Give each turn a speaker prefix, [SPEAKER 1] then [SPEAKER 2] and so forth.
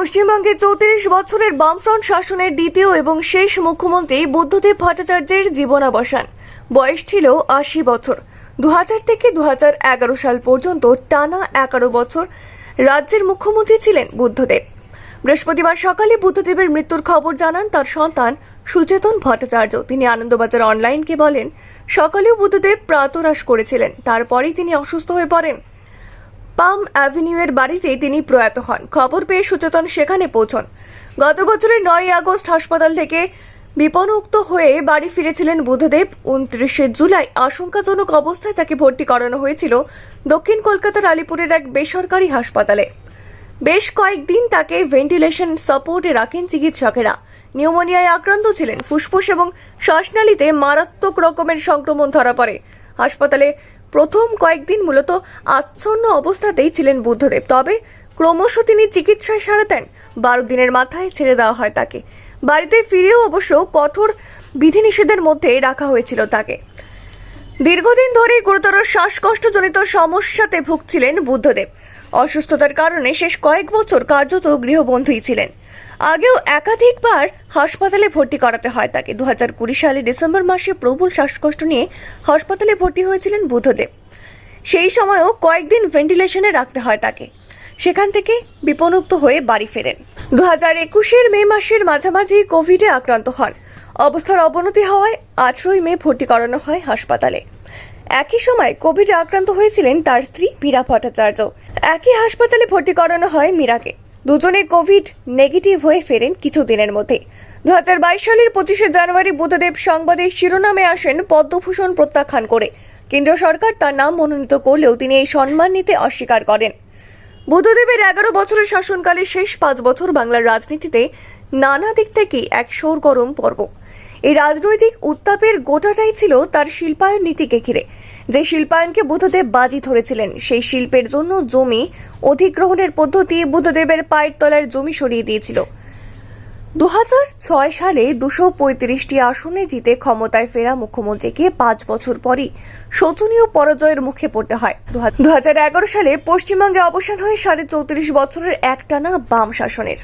[SPEAKER 1] পশ্চিমবঙ্গে চৌত্রিশ বছরের বামফ্রন্ট শাসনের দ্বিতীয় এবং শেষ মুখ্যমন্ত্রী বুদ্ধদেব ভট্টাচার্যের জীবনাবসান। বয়স ছিল আশি বছর। দু হাজার থেকে দু হাজার এগারো সাল পর্যন্ত টানা এগারো বছর রাজ্যের মুখ্যমন্ত্রী ছিলেন বুদ্ধদেব। বৃহস্পতিবার সকালে বুদ্ধদেবের মৃত্যুর খবর জানান তার সন্তান সুচেতন ভট্টাচার্য। তিনি আনন্দবাজার অনলাইনকে বলেন, সকালেও বুদ্ধদেব প্রাতরাশ করেছিলেন। তারপরেই তিনি অসুস্থ হয়ে পড়েন। পাম অ্যাভিনিউয়ের বাড়িতে তিনি প্রয়াত হন। খবর পেয়ে সুচেতন সেখানে পৌঁছন। গত বছরের নয় আগস্ট হাসপাতাল থেকে বিপনুক্ত হয়ে বাড়ি ফিরেছিলেন বুধদেব। উনত্রিশে জুলাই আশঙ্কাজনক অবস্থায় তাকে ভর্তি করানো হয়েছিল দক্ষিণ কলকাতার আলিপুরের এক বেসরকারি হাসপাতালে। বেশ কয়েকদিন তাকে ভেন্টিলেশন সাপোর্টে রাখেন চিকিৎসকেরা। নিউমোনিয়ায় আক্রান্ত ছিলেন, ফুসফুস এবং শ্বাসনালীতে মারাত্মক রকমের সংক্রমণ ধরা পড়ে। হাসপাতালে প্রথম কয়েকদিন মূলত আচ্ছন্ন অবস্থাতেই ছিলেন বুদ্ধদেব, তবে ক্রমশ তিনি চিকিৎসায় সাড়া দেন। বারো দিনের মাথায় ছেড়ে দেওয়া হয় তাকে। বাড়িতে ফিরেও অবশ্য কঠোর বিধিনিষেধের মধ্যে রাখা হয়েছিল তাকে। দীর্ঘদিন ধরে গুরুতর শ্বাসকষ্টজনিত সমস্যাতে ভুগছিলেন বুদ্ধদেব। অসুস্থতার কারণে শেষ কয়েক বছর কার্যত গৃহবন্ধুই ছিলেন। আগেও একাধিকবার হাসপাতালে ভর্তি করাতে হয় তাকে। দু কুড়ি সালে ডিসেম্বর মাসে প্রবল শ্বাসকষ্ট নিয়ে হাসপাতালে ভর্তি হয়েছিলেন বুদ্ধদেব। সেই সময়ও কয়েকদিন ভেন্টিলেশনে রাখতে হয় তাকে। সেখান থেকে বিপনুক্ত হয়ে বাড়ি ফেরেন। দু হাজার একুশের মে মাসের মাঝামাঝি কোভিডে আক্রান্ত হন। অবস্থার অবনতি হওয়ায় আঠেরোই মে ভর্তি করানো হয় হাসপাতালে। একই সময় কোভিডে আক্রান্ত হয়েছিলেন তার স্ত্রী মীরা ভট্টাচার্য। একই হাসপাতালে ভর্তি করানো হয় মীরাকে। দুজনে কোভিড নেগেটিভ হয়ে ফেরেন কিছুদিনের মধ্যে। দু সালের পঁচিশে জানুয়ারি বুদ্ধদেব সংবাদের শিরোনামে আসেন পদ্মভূষণ প্রত্যাখ্যান করে। কেন্দ্র সরকার তার নাম মনোনীত করলেও তিনি এই সম্মান নিতে অস্বীকার করেন। বুদ্ধদেবের এগারো বছরের শাসনকালে শেষ পাঁচ বছর বাংলার রাজনীতিতে নানা দিক থেকেই এক গরম পর্ব। এই রাজনৈতিক উত্তাপের গোটাটাই ছিল তার শিল্পায়ন নীতিকে ঘিরে। যে শিল্পায়নকে বুদ্ধদেব বাজি ধরেছিলেন, সেই শিল্পের জন্য জমি অধিগ্রহণের পদ্ধতি বুদ্ধদেবের পায়ের তলার জমি সরিয়ে দিয়েছিল। দু সালে দুশো পঁয়ত্রিশটি আসনে জিতে ক্ষমতায় ফেরা মুখ্যমন্ত্রীকে পাঁচ বছর পরই শোচনীয় পরাজয়ের মুখে পড়তে হয়। দু সালে পশ্চিমবঙ্গে অবসান হয়ে সাড়ে চৌত্রিশ বছরের একটানা বাম শাসনের।